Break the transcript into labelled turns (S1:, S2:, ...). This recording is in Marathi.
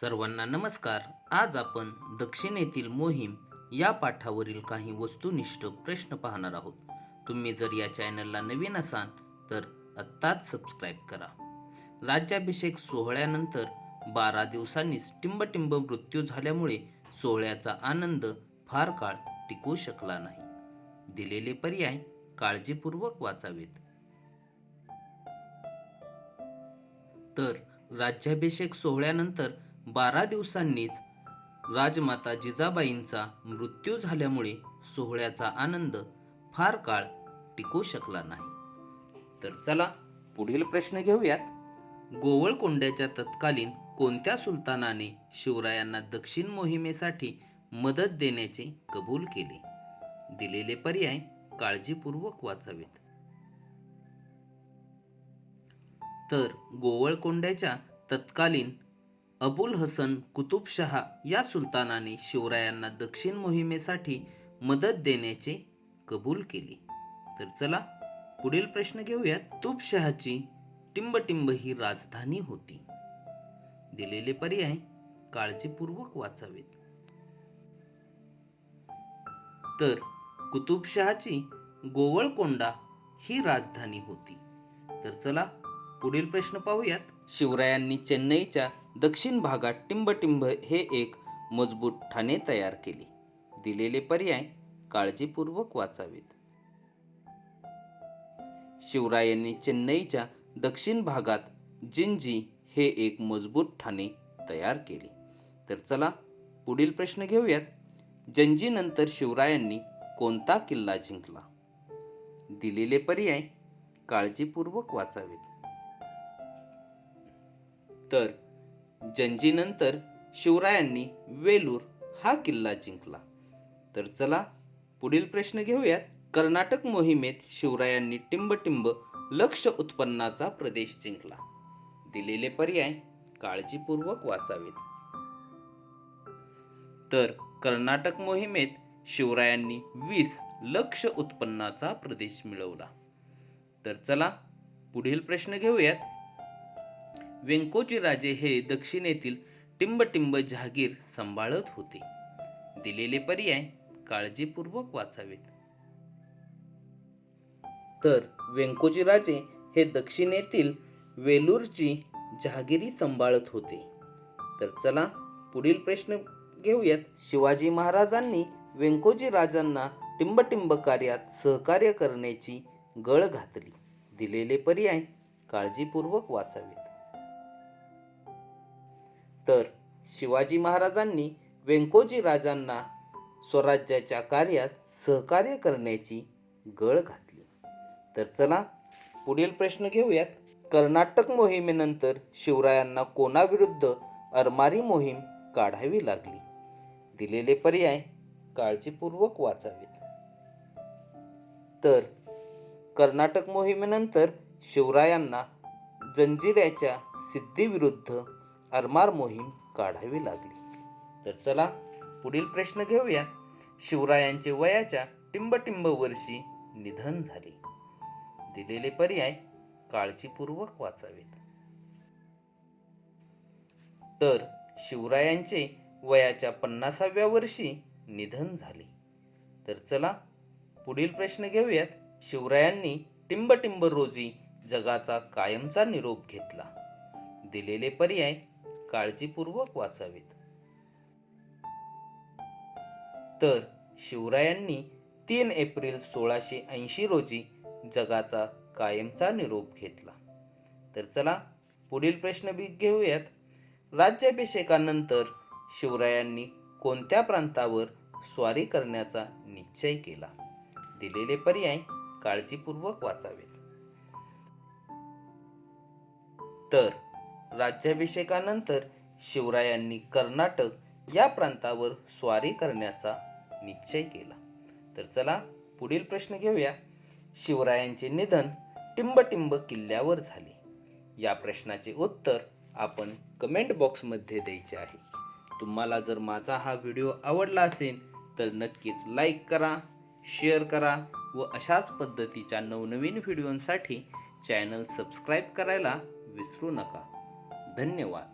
S1: सर्वांना नमस्कार. आज आपण दक्षिणेतील मोहीम या पाठावरील काही वस्तुनिष्ठ प्रश्न पाहणार आहोत. तुम्ही जर या चॅनलला नवीन असाल तर आत्ताच सबस्क्राईब करा. राज्याभिषेक सोहळ्यानंतर बारा दिवसांनीच टिंबटिंब मृत्यू झाल्यामुळे सोहळ्याचा आनंद फार काळ टिकू शकला नाही. दिलेले पर्याय काळजीपूर्वक वाचावेत. तर राज्याभिषेक सोहळ्यानंतर बारा दिवसांनीच राजमाता जिजाबाईंचा मृत्यू झाल्यामुळे सोहळ्याचा आनंद फार काळ टिकू शकला नाही. तर चला पुढील प्रश्न घेऊयात. गोवळकोंड्याच्या तत्कालीन कोणत्या सुलतानाने शिवरायांना दक्षिण मोहिमेसाठी मदत देण्याचे कबूल केले? दिलेले पर्याय काळजीपूर्वक वाचावेत. तर गोवळकोंड्याच्या तत्कालीन अबुल हसन कुतुबशहा या सुलतानाने शिवरायांना दक्षिण मोहिमेसाठी मदत देण्याचे कबूल केले. तर चला पुढील प्रश्न घेऊयात. तुबशहाची टिंबटिंब ही राजधानी होती. दिलेले पर्याय काळजीपूर्वक वाचावेत. तर कुतुबशहाची गोवळकोंडा ही राजधानी होती. तर चला पुढील प्रश्न पाहूयात. शिवरायांनी चेन्नईच्या दक्षिण भागात टिंबटिंब हे एक मजबूत ठाणे तयार केले. दिलेले पर्याय काळजीपूर्वक वाचावेत. शिवरायांनी चेन्नईच्या दक्षिण भागात जिंजी हे एक मजबूत ठाणे तयार केले. तर चला पुढील प्रश्न घेऊयात. जंजीनंतर शिवरायांनी कोणता किल्ला जिंकला? दिलेले पर्याय काळजीपूर्वक वाचावेत. तर जंजीनंतर शिवरायांनी वेलूर हा किल्ला जिंकला. तर चला पुढील प्रश्न घेऊयात. कर्नाटक मोहिमेत शिवरायांनी टिंबटिंब लक्ष उत्पन्नाचा प्रदेश जिंकला. दिलेले पर्याय काळजीपूर्वक वाचावेत. तर कर्नाटक मोहिमेत शिवरायांनी वीस लक्ष उत्पन्नाचा प्रदेश मिळवला. तर चला पुढील प्रश्न घेऊयात. व्यंकोजी राजे हे दक्षिणेतील टिंबटिंब जहागीर सांभाळत होते. दिलेले पर्याय काळजीपूर्वक वाचावेत. तर व्यंकोजी राजे हे दक्षिणेतील वेलूरची जहागिरी सांभाळत होते. तर चला पुढील प्रश्न घेऊयात. शिवाजी महाराजांनी वेंकोजी राजांना टिंबटिंब कार्यात सहकार्य करण्याची गळ घातली. दिलेले पर्याय काळजीपूर्वक वाचावेत. तर शिवाजी महाराजांनी व्यंकोजी राजांना स्वराज्याच्या कार्यात सहकार्य करण्याची गळ घातली. तर चला पुढील प्रश्न घेऊयात. कर्नाटक मोहिमेनंतर शिवरायांना कोणाविरुद्ध अरमारी मोहीम काढावी लागली? दिलेले पर्याय काळजीपूर्वक वाचावेत. तर कर्नाटक मोहिमेनंतर शिवरायांना जंजिऱ्याच्या सिद्धीविरुद्ध अरमार मोहीम काढावी लागली. तर चला पुढील प्रश्न घेऊयात. शिवरायांचे वयाच्या टिंबटिंब वर्षी निधन झाले. दिलेले पर्याय काळजीपूर्वक वाचावेत. तर शिवरायांचे वयाच्या पन्नासाव्या वर्षी निधन झाले. तर चला पुढील प्रश्न घेऊयात. शिवरायांनी टिंबटिंब रोजी जगाचा कायमचा निरोप घेतला. दिलेले पर्याय काळजीपूर्वक वाचावेत. तर शिवरायांनी तीन एप्रिल सोळाशे ऐंशी रोजी जगाचा कायमचा निरोप घेतला. तर चला पुढील प्रश्न बी घेऊयात. राज्याभिषेकानंतर शिवरायांनी कोणत्या प्रांतावर स्वारी करण्याचा निश्चय केला? दिलेले पर्याय काळजीपूर्वक वाचावेत. तर राज्याभिषेकानंतर शिवरायांनी कर्नाटक या प्रांतावर स्वारी करण्याचा निश्चय केला. तर चला पुढील प्रश्न घेऊया. शिवरायांचे निधन टिंबटिंब किल्ल्यावर झाले. या प्रश्नाचे उत्तर आपण कमेंट बॉक्समध्ये द्यायचे आहे. तुम्हाला जर माझा हा व्हिडिओ आवडला असेल तर नक्कीच लाईक करा शेअर करा व अशाच पद्धतीच्या नवनवीन व्हिडिओंसाठी चॅनल सबस्क्राईब करायला विसरू नका. धन्यवाद.